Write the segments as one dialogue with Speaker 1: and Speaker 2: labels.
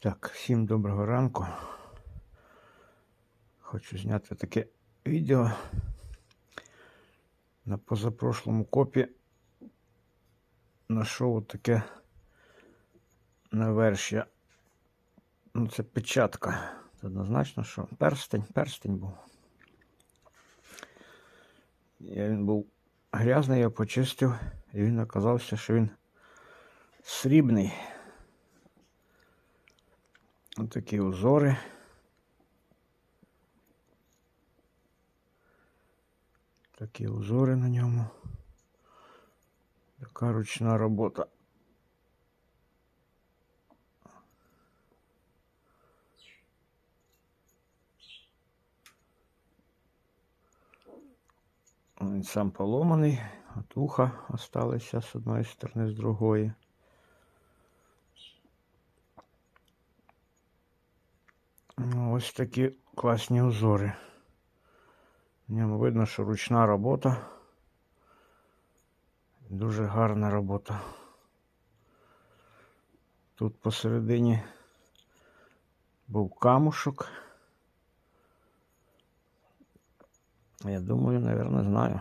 Speaker 1: Так, всім доброго ранку. Хочу зняти таке відео. На позапрошлому копі знайшов таке навершя. Ну, це печатка. Це однозначно, що перстень, перстень був. Я, він був грязний, я почистив, і він оказався, що він срібний. Ось такі узори. Такі узори на ньому. Така ручна робота. Він сам поломаний, от вуха осталися з одної сторони, з другої. Ну, ось такі класні узори. В ньому видно, що ручна робота. Дуже гарна робота. Тут посередині був камушок. Я думаю, наверное, знаю.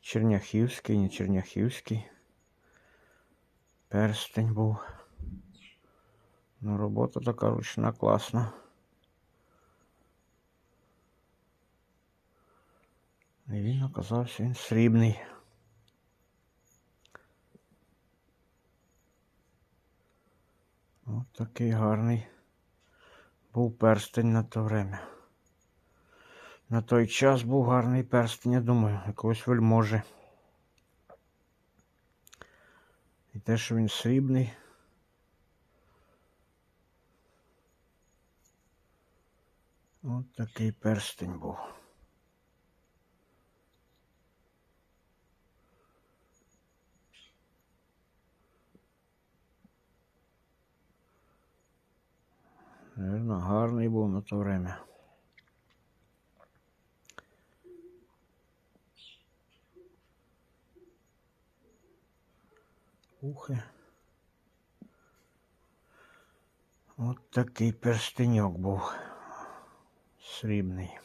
Speaker 1: Черняхівський, не Черняхівський. Перстень був. Ну, робота така ручна, класна. І він оказався він срібний. Ось такий гарний був перстень на то время. На той час був гарний перстень, я думаю, якогось вельможи. І те, що він срібний. Ось такий перстень був. Наверно, гарний був на то время. Ухи. От такий перстеньок був срібний.